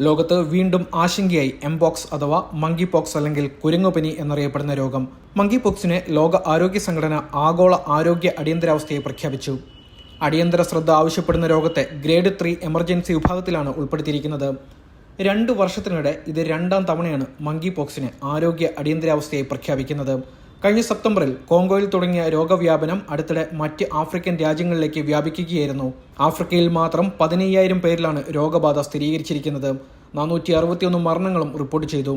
ലോകത്ത് വീണ്ടും ആശങ്കയായി എംപോക്സ് അഥവാ മങ്കി പോക്സ് അല്ലെങ്കിൽ കുരങ്ങുപനി എന്നറിയപ്പെടുന്ന രോഗം. മങ്കി പോക്സിനെ ലോക ആരോഗ്യ സംഘടന ആഗോള ആരോഗ്യ അടിയന്തരാവസ്ഥയെ പ്രഖ്യാപിച്ചു. അടിയന്തര ശ്രദ്ധ ആവശ്യപ്പെടുന്ന രോഗത്തെ ഗ്രേഡ് ത്രീ എമർജൻസി വിഭാഗത്തിലാണ് ഉൾപ്പെടുത്തിയിരിക്കുന്നത്. രണ്ട് വർഷത്തിനിടെ ഇത് രണ്ടാം തവണയാണ് മങ്കി പോക്സിനെ ആരോഗ്യ അടിയന്തരാവസ്ഥയെ പ്രഖ്യാപിക്കുന്നത്. കഴിഞ്ഞ സെപ്റ്റംബറിൽ കോങ്കോയിൽ തുടങ്ങിയ രോഗവ്യാപനം അടുത്തിടെ മറ്റ് ആഫ്രിക്കൻ രാജ്യങ്ങളിലേക്ക് വ്യാപിക്കുകയായിരുന്നു. ആഫ്രിക്കയിൽ മാത്രം പതിനയ്യായിരം പേരിലാണ് രോഗബാധ സ്ഥിരീകരിച്ചിരിക്കുന്നത്. നാനൂറ്റി അറുപത്തിയൊന്ന് മരണങ്ങളും റിപ്പോർട്ട് ചെയ്തു.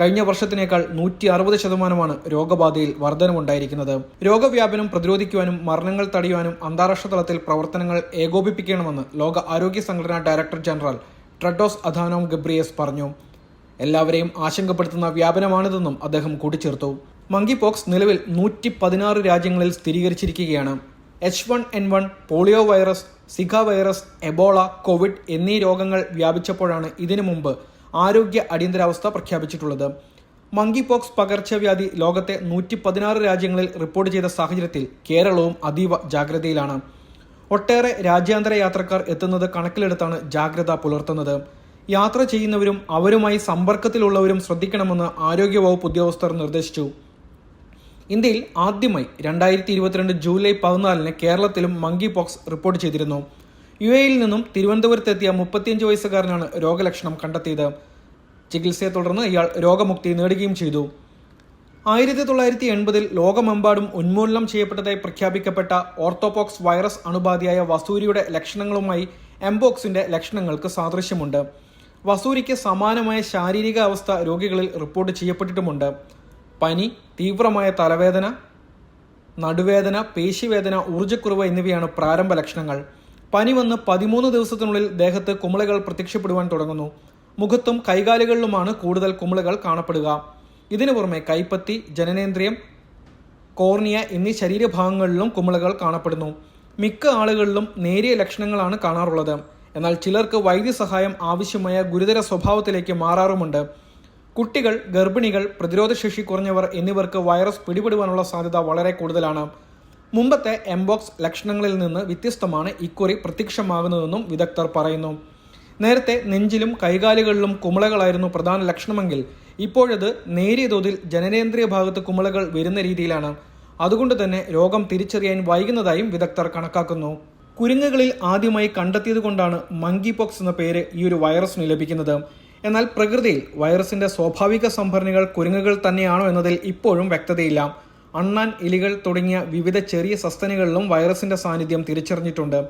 കഴിഞ്ഞ വർഷത്തിനേക്കാൾ നൂറ്റി അറുപത് ശതമാനമാണ് രോഗബാധയിൽ വർധനമുണ്ടായിരിക്കുന്നത് രോഗവ്യാപനം പ്രതിരോധിക്കുവാനും മരണങ്ങൾ തടയുവാനും അന്താരാഷ്ട്ര തലത്തിൽ പ്രവർത്തനങ്ങൾ ഏകോപിപ്പിക്കണമെന്ന് ലോക ആരോഗ്യ സംഘടനാ director general Tedros Adhanom Ghebreyesus പറഞ്ഞു. എല്ലാവരെയും ആശങ്കപ്പെടുത്തുന്ന വ്യാപനമാണിതെന്നും അദ്ദേഹം കൂട്ടിച്ചേർത്തു. മങ്കി പോക്സ് നിലവിൽ നൂറ്റി പതിനാറ് രാജ്യങ്ങളിൽ സ്ഥിരീകരിച്ചിരിക്കുകയാണ്. H one N one polio virus Zika virus Ebola Covid എന്നീ രോഗങ്ങൾ വ്യാപിച്ചപ്പോഴാണ് ഇതിനു മുമ്പ് ആരോഗ്യ അടിയന്തരാവസ്ഥ പ്രഖ്യാപിച്ചിട്ടുള്ളത്. മങ്കി പോക്സ് പകർച്ചവ്യാധി ലോകത്തെ നൂറ്റി പതിനാറ് രാജ്യങ്ങളിൽ റിപ്പോർട്ട് ചെയ്ത സാഹചര്യത്തിൽ കേരളവും അതീവ ജാഗ്രതയിലാണ്. ഒട്ടേറെ രാജ്യാന്തര യാത്രക്കാർ എത്തുന്നത് കണക്കിലെടുത്താണ് ജാഗ്രത പുലർത്തുന്നത്. യാത്ര ചെയ്യുന്നവരും അവരുമായി സമ്പർക്കത്തിലുള്ളവരും ശ്രദ്ധിക്കണമെന്ന് ആരോഗ്യവകുപ്പ് ഉദ്യോഗസ്ഥർ നിർദ്ദേശിച്ചു. ഇന്ത്യയിൽ ആദ്യമായി രണ്ടായിരത്തി ഇരുപത്തിരണ്ട് ജൂലൈ പതിനാലിന് കേരളത്തിലും മങ്കി പോക്സ് റിപ്പോർട്ട് ചെയ്തിരുന്നു. യു എയിൽ നിന്നും തിരുവനന്തപുരത്തെത്തിയ മുപ്പത്തിയഞ്ച് വയസ്സുകാരനാണ് രോഗലക്ഷണം കണ്ടെത്തിയത്. ചികിത്സയെ തുടർന്ന് ഇയാൾ രോഗമുക്തി നേടുകയും ചെയ്തു. ആയിരത്തി തൊള്ളായിരത്തി എൺപതിൽ ലോകമെമ്പാടും ഉന്മൂലനം ചെയ്യപ്പെട്ടതായി പ്രഖ്യാപിക്കപ്പെട്ട ഓർത്തോപോക്സ് വൈറസ് അണുബാധയായ വസൂരിയുടെ ലക്ഷണങ്ങളുമായി എംപോക്സിന്റെ ലക്ഷണങ്ങൾക്ക് സാദൃശ്യമുണ്ട്. വസൂരിക്ക് സമാനമായ ശാരീരിക അവസ്ഥ രോഗികളിൽ റിപ്പോർട്ട് ചെയ്യപ്പെട്ടിട്ടുമുണ്ട്. പനി തീവ്രമായ തലവേദന നടുവേദന പേശിവേദന ഊർജക്കുറവ് എന്നിവയാണ് പ്രാരംഭ ലക്ഷണങ്ങൾ. പനി വന്ന് പതിമൂന്ന് ദിവസത്തിനുള്ളിൽ ദേഹത്ത് കുമിളകൾ പ്രത്യക്ഷപ്പെടുവാൻ തുടങ്ങുന്നു. മുഖത്തും കൈകാലുകളിലുമാണ് കൂടുതൽ കുമിളകൾ കാണപ്പെടുക. ഇതിനു പുറമെ കൈപ്പത്തി ജനനേന്ദ്രിയം കോർണിയ എന്നീ ശരീരഭാഗങ്ങളിലും കുമിളകൾ കാണപ്പെടുന്നു. മിക്ക ആളുകളിലും നേരിയ ലക്ഷണങ്ങളാണ് കാണാറുള്ളത്. എന്നാൽ ചിലർക്ക് വൈദ്യസഹായം ആവശ്യമായ ഗുരുതര സ്വഭാവത്തിലേക്ക് മാറാറുമുണ്ട്. കുട്ടികൾ ഗർഭിണികൾ പ്രതിരോധശേഷി കുറഞ്ഞവർ എന്നിവർക്ക് വൈറസ് പിടിപെടുവാനുള്ള സാധ്യത വളരെ കൂടുതലാണ്. മുമ്പത്തെ എംബോക്സ് ലക്ഷണങ്ങളിൽ നിന്ന് വ്യത്യസ്തമാണ് ഇക്കുറി പ്രത്യക്ഷമാകുന്നതെന്നും വിദഗ്ധർ പറയുന്നു. നേരത്തെ നെഞ്ചിലും കൈകാലുകളിലും കുമിളകളായിരുന്നു പ്രധാന ലക്ഷണമെങ്കിൽ ഇപ്പോഴത് നേരിയ തോതിൽ ജനനേന്ദ്രിയ ഭാഗത്ത് കുമിളകൾ വരുന്ന രീതിയിലാണ്. അതുകൊണ്ട് തന്നെ രോഗം തിരിച്ചറിയാൻ വൈകുന്നതായും വിദഗ്ധർ കണക്കാക്കുന്നു. കുരുങ്ങുകളിൽ ആദ്യമായി കണ്ടെത്തിയതുകൊണ്ടാണ് മങ്കി പോക്സ് എന്ന പേര് ഈ ഒരു വൈറസിന് ലഭിക്കുന്നത്. എന്നാൽ പ്രകൃതിയിൽ വൈറസിന്റെ സ്വാഭാവിക സംഭരണികൾ കുരുങ്ങുകൾ തന്നെയാണോ എന്നതിൽ ഇപ്പോഴും വ്യക്തതയില്ല. അണ്ണാൻ ഇലികൾ തുടങ്ങിയ വിവിധ ചെറിയ സസ്തനികളിലും വൈറസിന്റെ സാന്നിധ്യം തിരിച്ചറിഞ്ഞിട്ടുണ്ട്.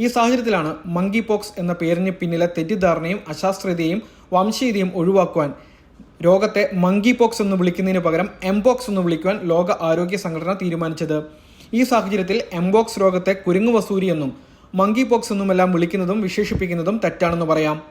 ഈ സാഹചര്യത്തിലാണ് മങ്കി പോക്സ് എന്ന പേരിന് പിന്നിലെ തെറ്റിദ്ധാരണയും അശാസ്ത്രീയതയും വംശീയതയും ഒഴിവാക്കുവാൻ രോഗത്തെ മങ്കി പോക്സ് എന്ന് വിളിക്കുന്നതിന് പകരം എംപോക്സ് എന്ന് വിളിക്കുവാൻ ലോക ആരോഗ്യ സംഘടന തീരുമാനിച്ചത്. ഈ സാഹചര്യത്തിൽ എംബോക്സ് രോഗത്തെ കുരുങ്ങു വസൂരി എന്നും മങ്കി പോക്സ് എന്നുമെല്ലാം വിളിക്കുന്നതും വിശേഷിപ്പിക്കുന്നതും തെറ്റാണെന്ന് പറയാം.